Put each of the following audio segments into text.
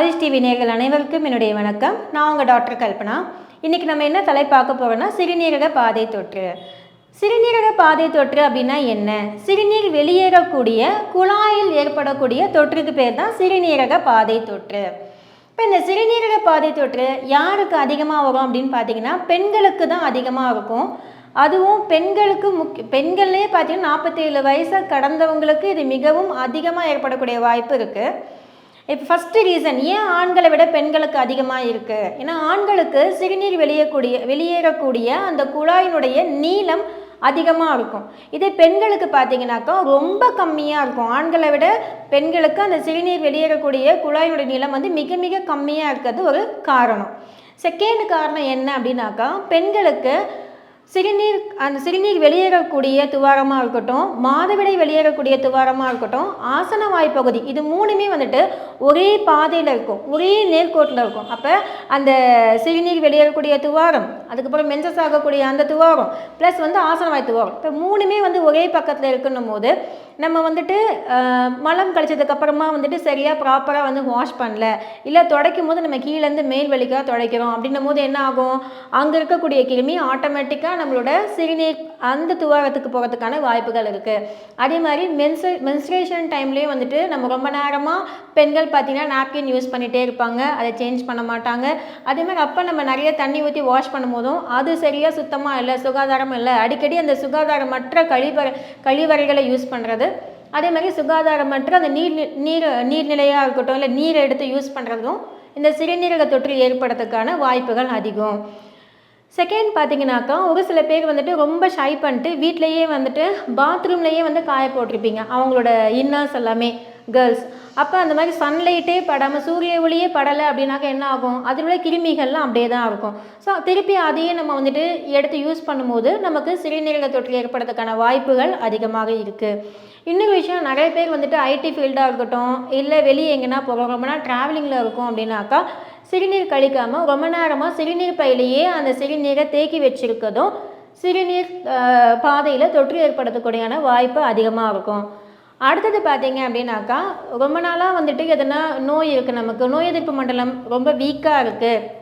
Aadish TV நேர்கள் அனைவருக்கும் என்னுடைய வணக்கம். நான் உங்கள் டாக்டர் கல்பனா. இன்றைக்கி நம்ம என்ன தலை பார்க்க போகிறோம்னா சிறுநீரக பாதை தொற்று. சிறுநீரக பாதை தொற்று அப்படின்னா என்ன? சிறுநீர் வெளியேறக்கூடிய குழாயில் ஏற்படக்கூடிய தொற்றுக்கு பேர் தான் சிறுநீரக பாதை தொற்று. இப்போ இந்த சிறுநீரக பாதை தொற்று யாருக்கு அதிகமாக வரும் அப்படின்னு பார்த்தீங்கன்னா பெண்களுக்கு தான் அதிகமாக இருக்கும். அதுவும் பெண்களுக்கு முக்கிய பெண்கள்லேயே பார்த்தீங்கன்னா நாற்பத்தேழு வயசை கடந்தவங்களுக்கு இது மிகவும் அதிகமாக ஏற்படக்கூடிய வாய்ப்பு இருக்குது இப்போ ஃபஸ்ட்டு ரீசன் ஏன் ஆண்களை விட பெண்களுக்கு அதிகமாக இருக்குது ஏன்னா ஆண்களுக்கு சிறுநீர் வெளியக்கூடிய வெளியேறக்கூடிய அந்த குழாயினுடைய நீளம் அதிகமாக இருக்கும். இதே பெண்களுக்கு பார்த்தீங்கன்னாக்கா ரொம்ப கம்மியாக இருக்கும். ஆண்களை விட பெண்களுக்கு அந்த சிறுநீர் வெளியேறக்கூடிய குழாயினுடைய நீளம் வந்து மிக மிக கம்மியாக இருக்கிறது ஒரு காரணம். செகண்ட் காரணம் என்ன அப்படின்னாக்கா பெண்களுக்கு சிறுநீர் அந்த சிறுநீர் வெளியேறக்கூடிய துவாரமாக இருக்கட்டும் மாதவிடை வெளியேறக்கூடிய துவாரமாக இருக்கட்டும் ஆசன வாய்ப்பகுதி இது மூணுமே வந்துட்டு ஒரே பாதையில் இருக்கும் ஒரே நேர்கோட்டில் இருக்கும். அப்போ அந்த சிறுநீர் வெளியேறக்கூடிய துவாரம் அதுக்கப்புறம் மென்சஸ் ஆகக்கூடிய அந்த துவாரம் ப்ளஸ் வந்து ஆசனவாய் துவாரம் இப்போ மூணுமே வந்து ஒரே பக்கத்தில் இருக்குன்னும் போது நம்ம வந்துட்டு மலம் கழிச்சதுக்கப்புறமா வந்துட்டு சரியாக ப்ராப்பராக வந்து வாஷ் பண்ணல இல்லை துடைக்கும் போது நம்ம கீழேருந்து மேல் வலிக்காக துடைக்கிறோம் அப்படின்னும் போது என்ன ஆகும்? அங்கே இருக்கக்கூடிய கிருமி ஆட்டோமேட்டிக்காக நம்மளோட சிறுநீர் அந்த துவாரத்துக்கு போகிறதுக்கான வாய்ப்புகள் இருக்குது அதே மாதிரி மென்சு மென்ஸ்ட்ரேஷன் டைம்லேயும் வந்துட்டு நம்ம ரொம்ப நேரமாக பெண்கள் பார்த்திங்கன்னா நாப்கின் யூஸ் பண்ணிகிட்டே இருப்பாங்க. அதை சேஞ்ச் பண்ண மாட்டாங்க. அதே மாதிரி அப்போ நம்ம நிறைய தண்ணி ஊற்றி வாஷ் பண்ணும்போதும் அது சரியாக சுத்தமாக இல்லை சுகாதாரம் இல்லை. அடிக்கடி அந்த சுகாதாரமற்ற கழிவறை கழிவறைகளை யூஸ் பண்ணுறது அதே மாதிரி சுகாதாரமற்ற அந்த நீர் நி- நீர் நீர்நிலையாக இருக்கட்டும் இல்லை நீரை எடுத்து யூஸ் பண்ணுறதும் இந்த சிறுநீரக தொற்று ஏற்படுறதுக்கான வாய்ப்புகள் அதிகம். செகண்ட் பார்த்தீங்கன்னாக்கா ஒரு சில பேர் வந்துட்டு ரொம்ப ஷை பண்ணிட்டு வீட்லேயே வந்துட்டு பாத்ரூம்லேயே வந்து காய போட்டிருப்பீங்க. அவங்களோட இன்னர்ஸ் எல்லாமே கேர்ள்ஸ் அப்போ அந்த மாதிரி சன்லைட்டே படாமல் சூரிய ஒளியே படலை அப்படின்னாக்கா என்ன ஆகும்? அதில் உள்ள கிருமிகள்லாம் அப்படியே தான் இருக்கும். ஸோ திருப்பி அதையே நம்ம வந்துட்டு எடுத்து யூஸ் பண்ணும்போது நமக்கு சிறுநீரக தொற்று ஏற்படுறதுக்கான வாய்ப்புகள் அதிகமாக இருக்குது இன்னொரு விஷயம் நிறைய பேர் வந்துட்டு ஐடி ஃபீல்டாக இருக்கட்டும் இல்லை வெளியே எங்கன்னா போகிறோம் ரொம்ப நாள் ட்ராவலிங்கில் இருக்கும் அப்படின்னாக்கா சிறுநீர் கழிக்காமல் ரொம்ப நேரமாக சிறுநீர் பையிலேயே அந்த சிறுநீரை தேக்கி வச்சிருக்கதும் சிறுநீர் பாதையில் தொற்று ஏற்படுத்தக்கூடியான வாய்ப்பு அதிகமாக இருக்கும். அடுத்தது பார்த்தீங்க அப்படின்னாக்கா ரொம்ப நாளாக வந்துட்டு எதனா நோய் இருக்குது நமக்கு. நோய் எதிர்ப்பு மண்டலம் ரொம்ப வீக்காக இருக்குது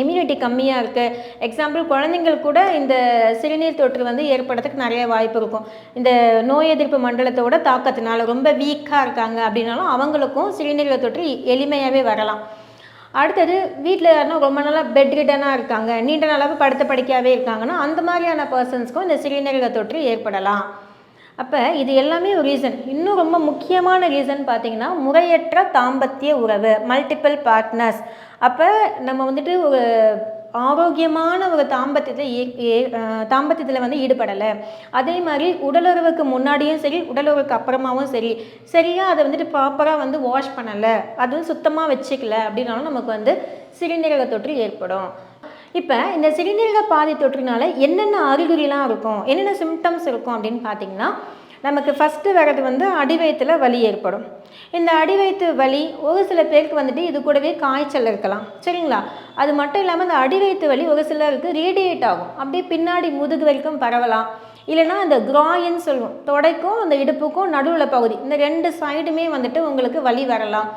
இம்யூனிட்டி கம்மியாக இருக்குது எக்ஸாம்பிள் குழந்தைங்களுக்கு கூட இந்த சிறுநீர் தொற்று வந்து ஏற்படுறதுக்கு நிறைய வாய்ப்பு இருக்கும். இந்த நோய் எதிர்ப்பு மண்டலத்தோட தாக்கத்தினால ரொம்ப வீக்காக இருக்காங்க அப்படின்னாலும் அவங்களுக்கும் சிறுநீர் தொற்று எளிமையாகவே வரலாம். அடுத்தது வீட்டில் யாருன்னா ரொம்ப நாளாக பெட் ரிட்டனாக இருக்காங்க. நீண்ட நாளாக படுத்த படிக்காவே இருக்காங்கன்னா அந்த மாதிரியான பர்சன்ஸ்க்கும் இந்த சிறுநீரக தொற்று ஏற்படலாம். அப்போ இது எல்லாமே ஒரு ரீசன் இன்னும் ரொம்ப முக்கியமான ரீசன் பார்த்திங்கன்னா முறையற்ற தாம்பத்திய உறவு மல்டிபிள் பார்ட்னர்ஸ் அப்போ நம்ம வந்துட்டு ஒரு ஆரோக்கியமான ஒரு தாம்பத்தியத்தில் தாம்பத்தியத்தில் வந்து ஈடுபடலை. அதே மாதிரி உடலுறவுக்கு முன்னாடியும் சரி உடலுறவுக்கு அப்புறமாவும் சரி சரியாக அதை வந்துட்டு ப்ராப்பராக வந்து வாஷ் பண்ணலை அதுவும் சுத்தமாக வச்சுக்கல அப்படின்னாலும் நமக்கு வந்து சிறுநீரக தொற்று ஏற்படும். இப்போ இந்த சிறுநீரக பாதை தொற்றுனால என்னென்ன அறிகுறிலாம் இருக்கும் என்னென்ன சிம்டம்ஸ் இருக்கும் அப்படின்னு பார்த்தீங்கன்னா நமக்கு ஃபஸ்ட்டு வர்றது வந்து அடிவயத்தில் வலி ஏற்படும். இந்த அடிவயத்து வலி ஒரு சில பேருக்கு வந்துட்டு இது கூடவே காய்ச்சல் இருக்கலாம். சரிங்களா? அது மட்டும் இல்லாமல் இந்த அடிவயத்து வலி ஒரு சிலருக்கு ரேடியேட் ஆகும். அப்படியே பின்னாடி முதுகு வரைக்கும் பரவலாம். இல்லைன்னா அந்த கிராயின்னு சொல்லுவோம் தொடைக்கும் அந்த இடுப்புக்கும் நடுவில் பகுதி. இந்த ரெண்டு சைடுமே வந்துட்டு உங்களுக்கு வலி வரலாம்.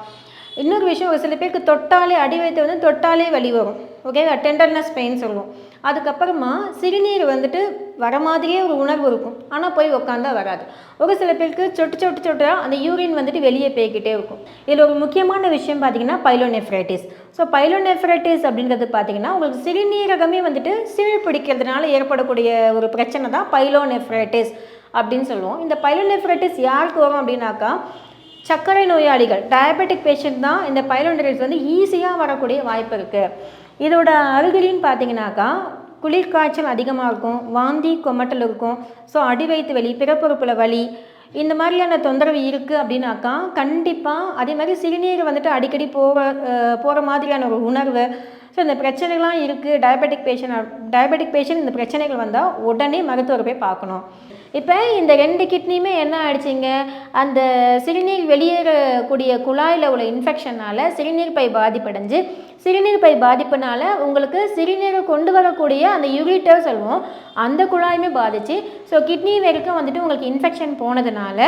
இன்னொரு விஷயம் ஒரு சில பேருக்கு தொட்டாலே அடி வயிற்று வந்து தொட்டாலே வலி வரும். ஓகே டெண்டர்னஸ் பெயின் சொல்லுவோம் அதுக்கப்புறமா சிறுநீர் வந்துட்டு வர மாதிரியே ஒரு உணர்வு இருக்கும். ஆனால் போய் உட்காந்தா வராது. ஒரு சில பேருக்கு சொட்டு சொட்டு சொட்டா அந்த யூரின் வந்துட்டு வெளியே போய்கிட்டே இருக்கும். இதில் ஒரு முக்கியமான விஷயம் பார்த்தீங்கன்னா பைலோனெஃப்ரைட்டிஸ் ஸோ பைலோனெஃப்ரைட்டிஸ் அப்படின்றது பார்த்தீங்கன்னா உங்களுக்கு சிறுநீரகமே வந்துட்டு சிறு பிடிக்கிறதுனால ஏற்படக்கூடிய ஒரு பிரச்சனை தான் பைலோனெஃப்ரைட்டிஸ் அப்படின்னு சொல்லுவோம். இந்த பைலோனெஃப்ரைட்டிஸ் யாருக்கு வரும் அப்படின்னாக்கா சர்க்கரை நோயாளிகள் டயபெட்டிக் பேஷண்ட் தான் இந்த பைலோனெஃப்ரைட்டிஸ் வந்து ஈஸியாக வரக்கூடிய வாய்ப்பு இருக்குது இதோட அறிகுறின்னு பார்த்தீங்கன்னாக்கா குளிர்காய்ச்சல் அதிகமாக இருக்கும் வாந்தி கொமட்டல் இருக்கும். ஸோ அடி வயிற்று வலி பிறப்புறுப்பில் வலி இந்த மாதிரியான தொந்தரவு இருக்குது அப்படின்னாக்கா கண்டிப்பாக அதே மாதிரி சிறுநீர் வந்துட்டு அடிக்கடி போகிற போகிற மாதிரியான ஒரு உணர்வு ஸோ இந்த பிரச்சனைகள்லாம் இருக்குது டயபெட்டிக் பேஷண்ட் டயபெட்டிக் பேஷண்ட் இந்த பிரச்சனைகள் வந்தால் உடனே மருத்துவரை போய் பார்க்கணும். இப்போ இந்த ரெண்டு கிட்னியுமே என்ன ஆயிடுச்சிங்க? அந்த சிறுநீர் வெளியேறக்கூடிய குழாயில் உள்ள இன்ஃபெக்ஷனால் சிறுநீர் பை பாதிப்படைஞ்சு சிறுநீர் பை பாதிப்புனால உங்களுக்கு சிறுநீரை கொண்டு வரக்கூடிய அந்த யூரிட்டர் சொல்லுவோம் அந்த குழாயுமே பாதிச்சு ஸோ கிட்னி வரைக்கும் வந்துட்டு உங்களுக்கு இன்ஃபெக்ஷன் போனதுனால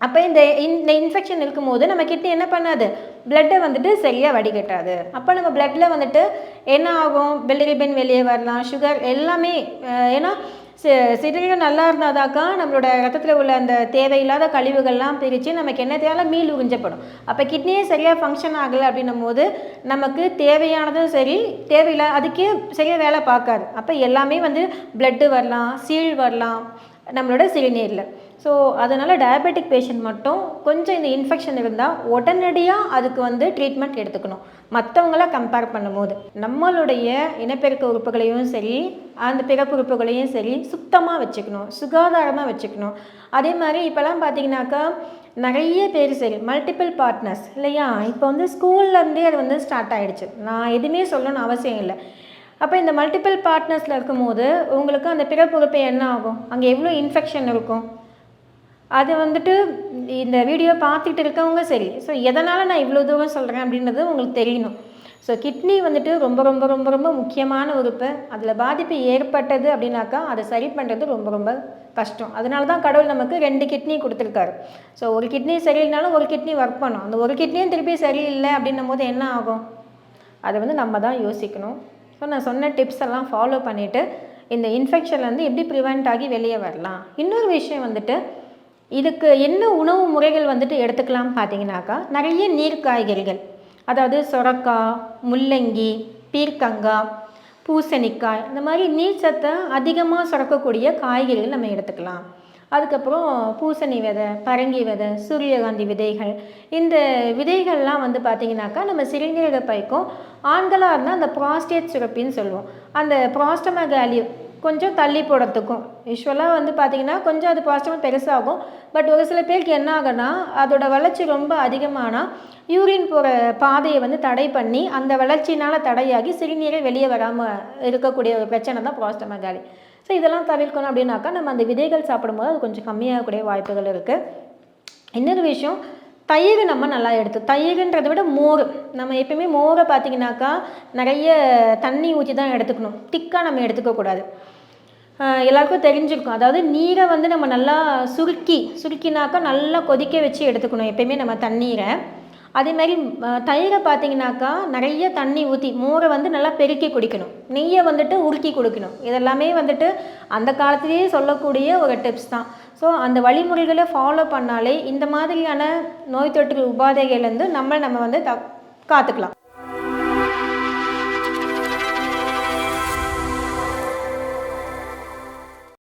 அப்போ இந்த இந்த இன்ஃபெக்ஷன் இருக்கும்போது நம்ம கிட்னி என்ன பண்ணாது? பிளட்டை வந்துட்டு சரியாக வடிகட்டாது. அப்போ நம்ம பிளட்டில் வந்துட்டு என்ன ஆகும்? பில்லிரிபன் வெளியே வரலாம். சுகர் எல்லாமே ஏன்னா சி- நல்லா இருந்தாதாக்கா நம்மளோட ரத்தத்தில் உள்ள அந்த தேவையில்லாத கழிவுகள்லாம் பிரித்து நமக்கு என்ன தேவை மீள் உறிஞ்சப்படும். அப்போ கிட்னியே சரியாக ஃபங்க்ஷன் ஆகலை அப்படின்னும் போது நமக்கு தேவையானதும் சரி தேவையில்லை அதுக்கே சரியாக வேலை பார்க்காது. அப்போ எல்லாமே வந்து பிளட்டு வரலாம் சீழ் வரலாம். நம்மளோட சிறுநீரில். ஸோ அதனால் டயபெட்டிக் பேஷண்ட் மட்டும் கொஞ்சம் இந்த இன்ஃபெக்ஷன் இருந்தால் உடனடியாக அதுக்கு வந்து ட்ரீட்மெண்ட் எடுத்துக்கணும். மற்றவங்கள கம்பேர் பண்ணும்போது. நம்மளுடைய இனப்பெருக்க உறுப்புகளையும் சரி அந்த பிறப்பு உறுப்புகளையும் சரி சுத்தமாக வச்சுக்கணும் சுகாதாரமாக வச்சுக்கணும். அதே மாதிரி இப்போல்லாம் பார்த்தீங்கன்னாக்கா நிறைய பேர் சரி மல்டிபிள் பார்ட்னர்ஸ் இல்லையா? இப்போ வந்து ஸ்கூல்லேருந்தே அது வந்து ஸ்டார்ட் ஆகிடுச்சு நான் எதுவுமே சொல்லணும்னு அவசியம் இல்லை. அப்போ இந்த மல்டிபிள் பார்ட்னர்ஸில் இருக்கும்போது உங்களுக்கு அந்த பிறப்புறுப்பு என்ன ஆகும்? அங்கே எவ்வளோ இன்ஃபெக்ஷன் இருக்கும்? அது வந்துட்டு இந்த வீடியோ பார்த்துட்டு இருக்கவங்க சரி. ஸோ எதனால் நான் இவ்வளோ தூரம் சொல்கிறேன் அப்படின்றது உங்களுக்கு தெரியணும். ஸோ கிட்னி வந்துட்டு ரொம்ப ரொம்ப ரொம்ப ரொம்ப முக்கியமான உறுப்பு. அதில் பாதிப்பு ஏற்பட்டது அப்படின்னாக்கா அதை சரி பண்ணுறது ரொம்ப ரொம்ப கஷ்டம். அதனால தான் கடவுள் நமக்கு ரெண்டு கிட்னி கொடுத்துருக்காரு. ஸோ ஒரு கிட்னி சரியில்லைனாலும் ஒரு கிட்னி ஒர்க் பண்ணும் அந்த ஒரு கிட்னியும் திருப்பி சரியில்லை அப்படின்னும் போது என்ன ஆகும்? அதை வந்து நம்ம தான் யோசிக்கணும். ஸோ நான் சொன்ன டிப்ஸ் எல்லாம் ஃபாலோ பண்ணிவிட்டு இந்த இன்ஃபெக்ஷன்லேருந்து எப்படி ப்ரிவெண்ட் ஆகி வெளியே வரலாம். இன்னொரு விஷயம் வந்துட்டு இதுக்கு என்ன உணவு முறைகள் வந்துட்டு எடுத்துக்கலாம் பார்த்தீங்கன்னாக்கா நிறைய நீர் காய்கறிகள். அதாவது சொரக்காய் முள்ளங்கி பீர்க்கங்காய் பூசணிக்காய் இந்த மாதிரி நீர் சத்தை அதிகமாக சுரக்கக்கூடிய காய்கறிகள் நம்ம எடுத்துக்கலாம். அதுக்கப்புறம் பூசணி விதை பரங்கி விதை சூரியகாந்தி விதைகள். இந்த விதைகள்லாம் வந்து பார்த்திங்கனாக்கா நம்ம சிறுநீரக பைக்கும் ஆண்களாக இருந்தால் அந்த ப்ராஸ்டேட் சுரப்பின்னு சொல்லுவோம். அந்த ப்ராஸ்டமகாலி கொஞ்சம் தள்ளி போடுறதுக்கும். யூஸ்வலாக வந்து பார்த்திங்கன்னா கொஞ்சம் அது ப்ராஸ்டமல் பெருசாகும். பட் ஒரு சில பேருக்கு என்ன ஆகுனா அதோட வளர்ச்சி ரொம்ப அதிகமானால் யூரின் போகிற பாதையை வந்து தடை பண்ணி அந்த வளர்ச்சினால் தடையாகி சிறுநீரை வெளியே வராமல் இருக்கக்கூடிய ஒரு பிரச்சனை தான் ப்ராஸ்டமகாலி ஸோ இதெல்லாம் தவிர்க்கணும் அப்படின்னாக்கா நம்ம அந்த விதைகள் சாப்பிடும்போது அது கொஞ்சம் கம்மியாகக்கூடிய வாய்ப்புகள் இருக்குது இன்னொரு விஷயம் தயிர் நம்ம நல்லா எடுத்து தயிர்ன்றதை விட மோர் நம்ம எப்பயுமே மோரை பார்த்தீங்கன்னாக்கா நிறைய தண்ணி ஊற்றி தான் எடுத்துக்கணும். திக்காக நம்ம எடுத்துக்கக்கூடாது எல்லாருக்கும் தெரிஞ்சிருக்கும். அதாவது நீரை வந்து நம்ம நல்லா சுருக்கி சுருக்கினாக்கா நல்லா கொதிக்க வச்சு எடுத்துக்கணும் எப்பயுமே நம்ம தண்ணீரை. அதே மாதிரி தயிரை பார்த்தீங்கன்னாக்கா நிறைய தண்ணி ஊற்றி மோரை வந்து நல்லா பெருக்கி குடிக்கணும். நெய்யை வந்துட்டு உருக்கி கொடுக்கணும். இதெல்லாமே வந்துட்டு அந்த காலத்திலேயே சொல்லக்கூடிய ஒரு டிப்ஸ் தான். ஸோ அந்த வழிமுறைகளை ஃபாலோ பண்ணாலே இந்த மாதிரியான நோய் தொற்று உபாதைகள்லேருந்து நம்ம நம்ம வந்து த காத்துக்கலாம்.